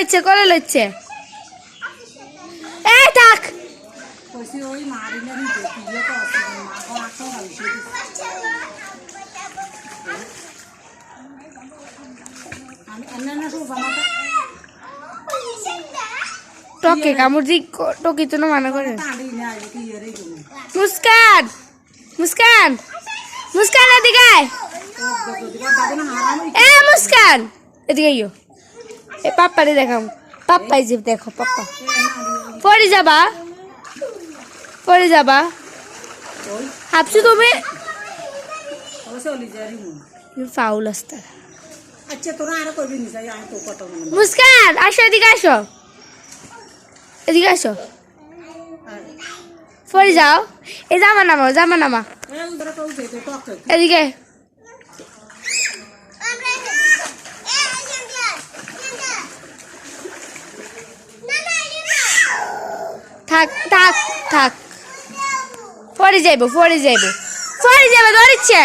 লচ্ছে করে লচ্ছে এ থাক ইয়ে টকে কামড় দি টকি তো না মানা করে মুস্কান মুস্কান মুস্কান এদিকে এ মুস্কান এদিকে আইও এ পাপ্পারে দেখাম। পাপ্পাই যে দেখো, পাপ্পা। পরে যাবা। পরে যাবা। ভাবছ তুমি? ফাউল আসতে। মুস্কান, আসো, এদিকে আসো। এদিকে আসো। পরে যাও। এ জামা নামাও, জামা নামা। এদিকে। থাক থাক থাক। পরে যাইব পরে যাইব। পরে যাবে ধরিচ্ছে।